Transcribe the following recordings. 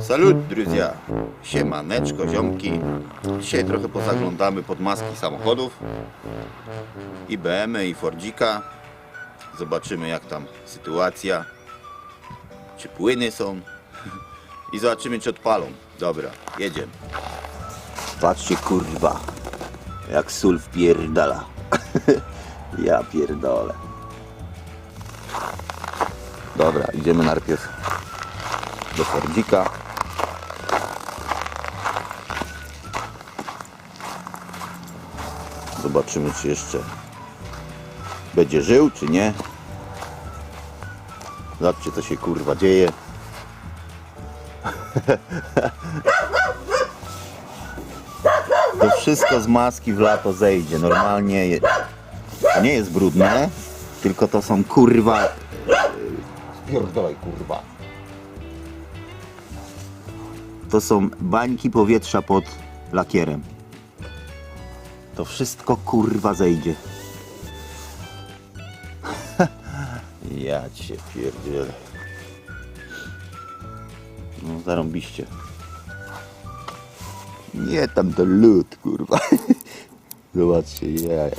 Salut, druzia! Siemaneczko, ziomki. Dzisiaj trochę pozaglądamy pod maski samochodów. I BM, i Fordzika. Zobaczymy jak tam sytuacja. Czy płyny są. I zobaczymy czy odpalą. Dobra, jedziemy. Patrzcie kurwa. Jak sól wpierdala. ja pierdolę. Dobra, idziemy najpierw do Fordzika. Zobaczymy, czy jeszcze będzie żył, czy nie. Zobaczcie, co się kurwa dzieje. To wszystko z maski w lato zejdzie. Normalnie je- nie jest brudne, tylko to są kurwa. Pierdolaj kurwa. To są bańki powietrza pod lakierem. To wszystko kurwa zejdzie. ja cię pierdzielę. No zarąbiście. Nie tam to lód kurwa. Zobaczcie, jaj.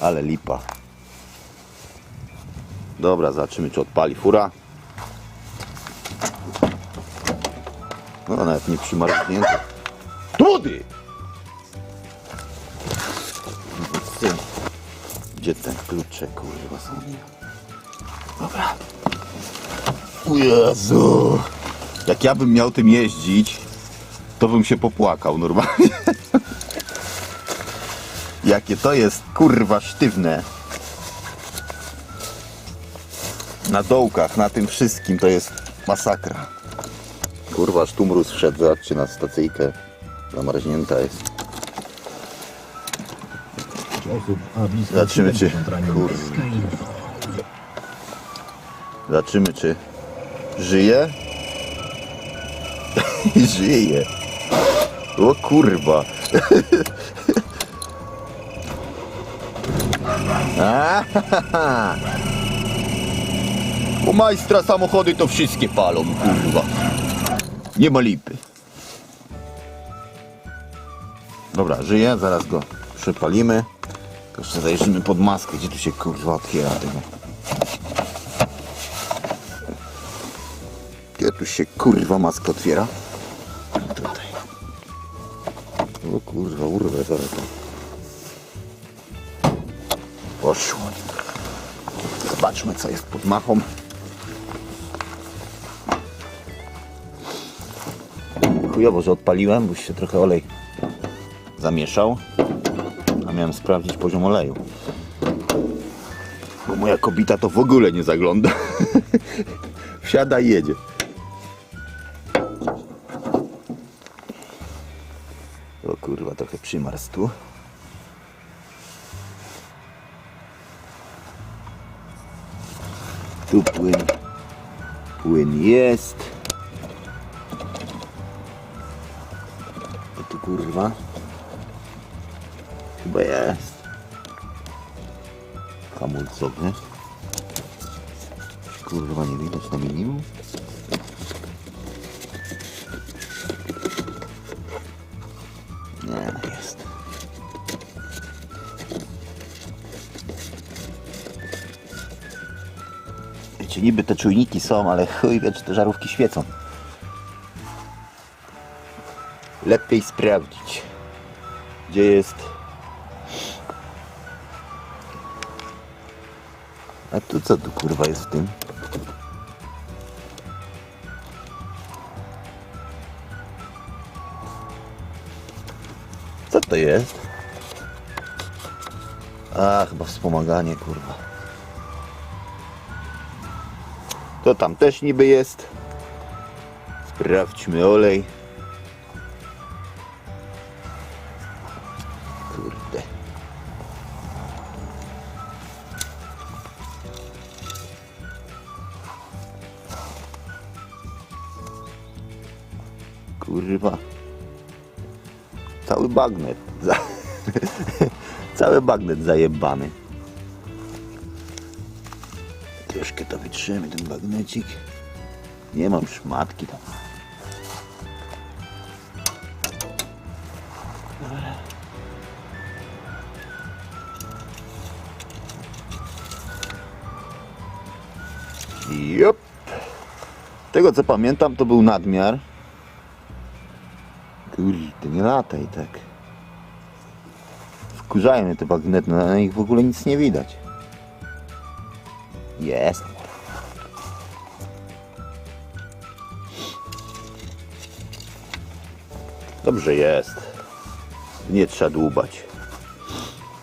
Ale lipa. Dobra, zobaczymy czy odpali fura. No nawet nie przymarznięte. Tudy! Gdzie ten klucze kurwa są? Dobra. O Jezu! Jak ja bym miał tym jeździć, to bym się popłakał normalnie. Jakie to jest kurwa sztywne. Na dołkach, na tym wszystkim to jest masakra. Kurwa, aż tu mróz wszedł, zobaczcie na stacyjkę. Zamarznięta jest. Zobaczymy, czy- 70 ranionych. kurde. Skyinfo. Zobaczymy, czy żyje. żyje. O kurwa. Ahaha. U majstra samochody to wszystkie palą, kurwa. Nie ma lipy. Dobra, żyje, zaraz go przepalimy. To Jeszcze zajrzymy pod maskę, gdzie tu się kurwa otwiera tego. Gdzie tu się kurwa maska otwiera? Tutaj. O kurwa, urwę zaraz. to. Poszło. Zobaczmy co jest pod machą. Chujowo, że odpaliłem, bo się trochę olej zamieszał. A miałem sprawdzić poziom oleju. Bo moja kobita to w ogóle nie zagląda. Wsiada i jedzie. O kurwa, trochę przymarzł tu. Tu płyn. Płyn jest. Kurwa. Chyba jest. Hamulcowy. Kurwa, nie widać na minimum. Nie, jest. Wiecie, niby te czujniki są, ale chuj wie, czy te żarówki świecą. Lepiej sprawdzić, gdzie jest... A tu co tu kurwa jest w tym? Co to jest? A, chyba wspomaganie, kurwa. To tam też niby jest. Sprawdźmy olej. Kurwa. Cały bagnet. Cały bagnet zajebany. troszkę to wytrzemy, ten bagnecik. Nie mam szmatki tam. Jop. Tego co pamiętam to był nadmiar. Nie lataj tak. Wkurzają mnie te bagnety, na nich w ogóle nic nie widać. Jest. Dobrze jest. Nie trzeba dłubać.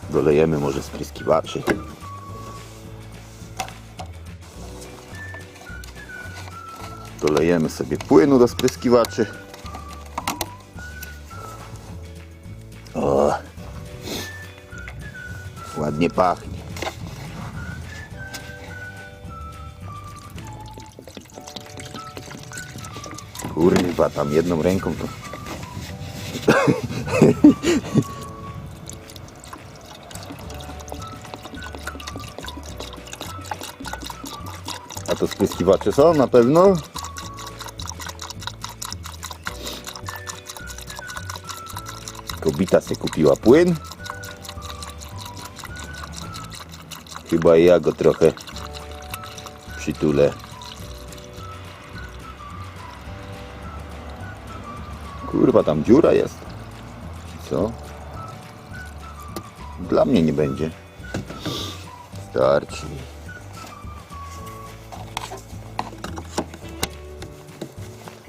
Dolejemy może spryskiwaczy. Dolejemy sobie płynu do spryskiwaczy. Ładnie pachnie. Kurwa, tam jedną ręką to... A to spryskiwacze są na pewno? Kobita sobie kupiła płyn. Chyba ja go trochę przytulę. Kurwa, tam dziura jest. Co? Dla mnie nie będzie. Starczy.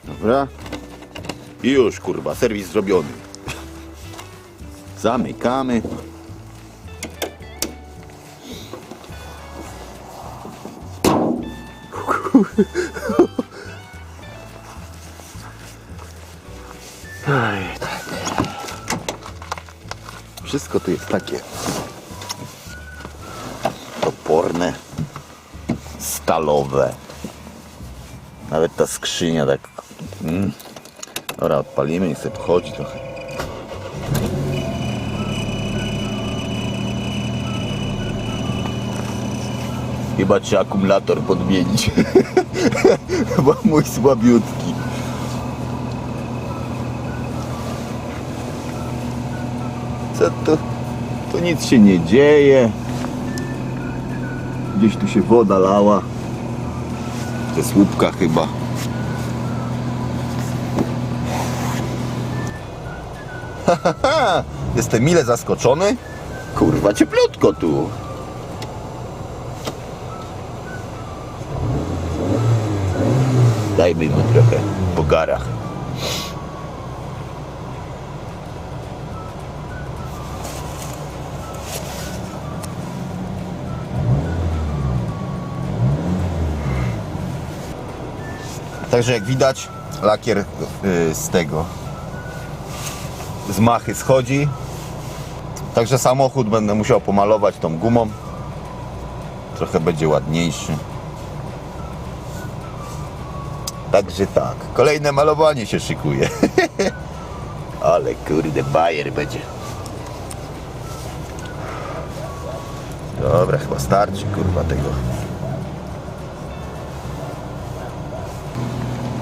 Dobra. I już, kurwa, serwis zrobiony. Zamykamy. Tak. Wszystko tu jest takie toporne, stalowe. Nawet ta skrzynia tak. Mm. Dobra, odpalimy, niech sobie pochodzi trochę. Chyba trzeba akumulator podmienić. Chyba mój słabiutki. Co to? To nic się nie dzieje. Gdzieś tu się woda lała. Ze słupka chyba. Jestem mile zaskoczony. Kurwa, cieplutko tu. Dajmy mu trochę po garach. Także jak widać, lakier y, z tego z machy schodzi. Także samochód będę musiał pomalować tą gumą. Trochę będzie ładniejszy. Także tak, kolejne malowanie się szykuje. Ale kurde, bajer będzie. Dobra, chyba starczy kurwa tego.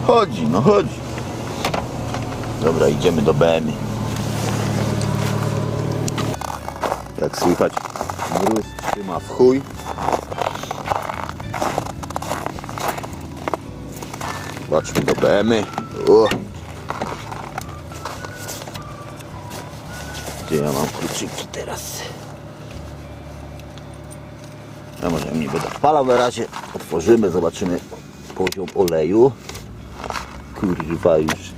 Chodzi, no chodzi. Dobra, idziemy do BM. Jak słychać, mróz trzyma w chuj. Zobaczmy do BM. O. Gdzie ja mam kluczyki teraz? Ja może nie będę wpalał na razie. Otworzymy, zobaczymy poziom oleju. Kurwa już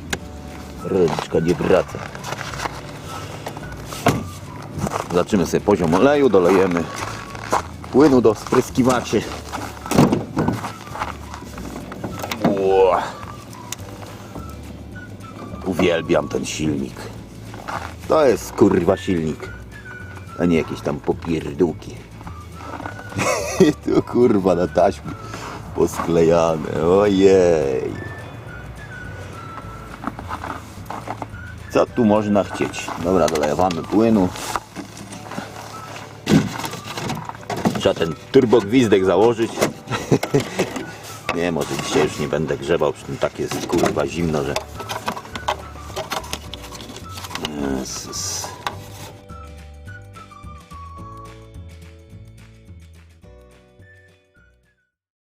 ręczka nie wraca. Zobaczymy sobie poziom oleju, dolejemy płynu do spryskiwaczy. Uwielbiam ten silnik. To jest kurwa silnik, a nie jakieś tam popierdółki. tu kurwa na taśmie posklejane. Ojej. Co tu można chcieć? Dobra, dolewamy płynu. Trzeba ten turbogwizdek założyć. nie, może dzisiaj już nie będę grzebał, przy tym tak jest kurwa zimno, że... ます。